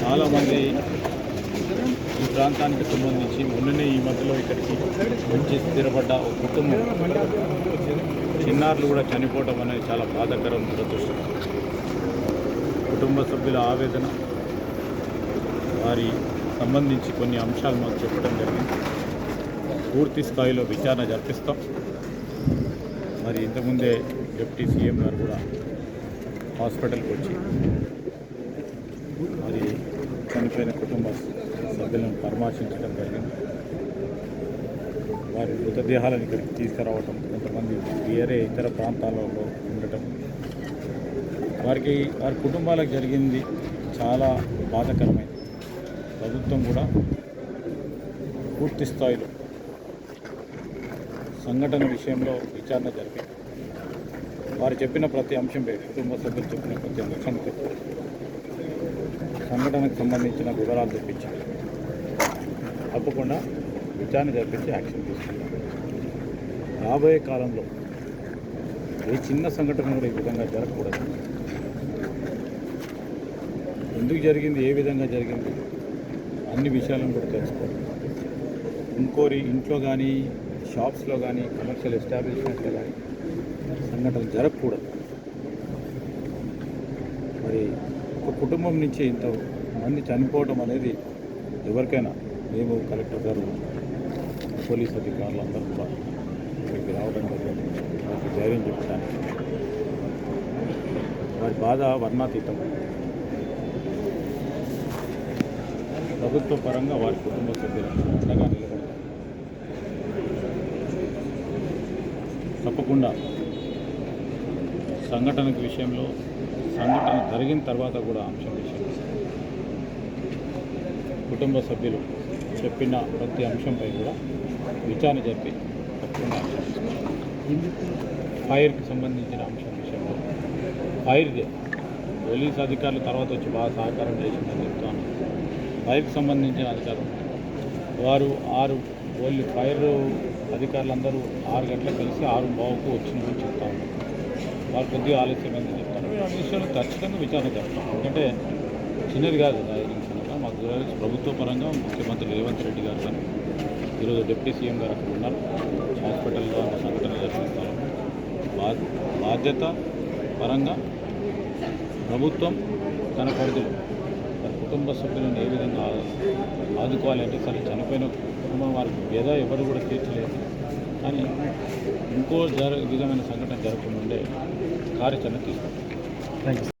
చాలామంది ఈ ప్రాంతానికి సంబంధించి మొన్ననే ఈ మధ్యలో ఇక్కడికి మంచి స్థిరపడ్డ ఒక కుటుంబం. చిన్నారులు కూడా చనిపోవడం అనేది చాలా బాధాకరం దురదృష్టం. కుటుంబ సభ్యుల ఆవేదన వారి సంబంధించి కొన్ని అంశాలు మాకు చెప్పడం జరిగింది. పూర్తి స్థాయిలో విచారణ జరిపిస్తాం. మరి ఇంతకుముందే డిప్యూటీ సీఎం గారు కూడా హాస్పిటల్కి వచ్చి మరి చనిపోయిన కుటుంబ సభ్యులను పరామర్శించడం జరిగింది. వారి మృతదేహాలను ఇక్కడికి తీసుకురావటం కొంతమంది వేరే ఇతర ప్రాంతాలలో ఉండటం. వారికి వారి కుటుంబాలకు జరిగింది చాలా బాధకరమైంది ప్రభుత్వం కూడా పూర్తి స్థాయిలో సంఘటన విషయంలో విచారణ జరిపింది. వారు చెప్పిన ప్రతి అంశంపై కుటుంబ సభ్యులు చెప్పిన ప్రతి అంశంపై సంఘటనకు సంబంధించిన వివరాలు తెప్పించాలి. తప్పకుండా విచారణ జరిపించి యాక్షన్ తీసుకుంటాం. రాబోయే కాలంలో ఏ చిన్న సంఘటన కూడా ఈ విధంగా జరగకూడదు. ఎందుకు జరిగింది ఏ విధంగా జరిగింది అన్ని విషయాలను కూడా తెలుసుకోవాలి. ఇంకోరి ఇంట్లో కానీ షాప్స్లో కానీ కమర్షియల్ ఎస్టాబ్లిష్మెంట్లో కానీ సంఘటన జరగకూడదు. మరి ఒక కుటుంబం నుంచి ఇంత మంది చనిపోవడం అనేది ఎవరికైనా మేము కలెక్టర్ గారు పోలీస్ అధికారులు అందరూ కూడా ఇక్కడికి రావడం జరిగింది. వారికి ధైర్యం చెప్పడానికి. వారి బాధ వర్ణాతీతం. ప్రభుత్వ పరంగా వారి కుటుంబ సభ్యులకు అండగా నిలబడతాం తప్పకుండా సంఘటనకు విషయంలో సంఘటన జరిగిన తర్వాత కూడా అంశం విషయం. కుటుంబ సభ్యులు చెప్పిన ప్రతి అంశంపై కూడా విచారణ జరిపి తప్పకుండా ఫైర్కి సంబంధించిన అంశం విషయంలో ఫైర్దే పోలీస్ అధికారులు తర్వాత వచ్చి బాగా సహకారం చేసిందని చెప్తాను. ఫైర్కి సంబంధించిన అధికారులు వారు ఆరు ఓన్లీ ఫైర్ అధికారులందరూ ఆరు గంటలకు కలిసి ఆరు బావుకు వచ్చిందని చెప్తాను వారు కొద్దిగా ఆలస్యమైందని చెప్తాను ఆ విషయంలో ఖచ్చితంగా విచారణ చేస్తాం ఎందుకంటే చిన్నది కాదు రాజకీయ మాకు ప్రభుత్వ పరంగా ముఖ్యమంత్రి రేవంత్ రెడ్డి గారు కానీ ఈరోజు డిప్యూటీ సీఎం గారు అక్కడ ఉన్నారు. హాస్పిటల్లో ఉన్న సంఘటన జరిపిస్తారు బాధ్యత పరంగా ప్రభుత్వం తన పరిధిలో తన కుటుంబ సభ్యులను ఏ విధంగా ఆదుకోవాలంటే ఆదుకోవాలి అంటే సరే చనిపోయిన కుటుంబం వారికి ఏదో ఎవరు కూడా తీర్చలేదు. కానీ ఇంకో జర విధమైన సంఘటన జరగకుండా ఉండే కార్యాచరణ తీసుకుంటాం. Thanks.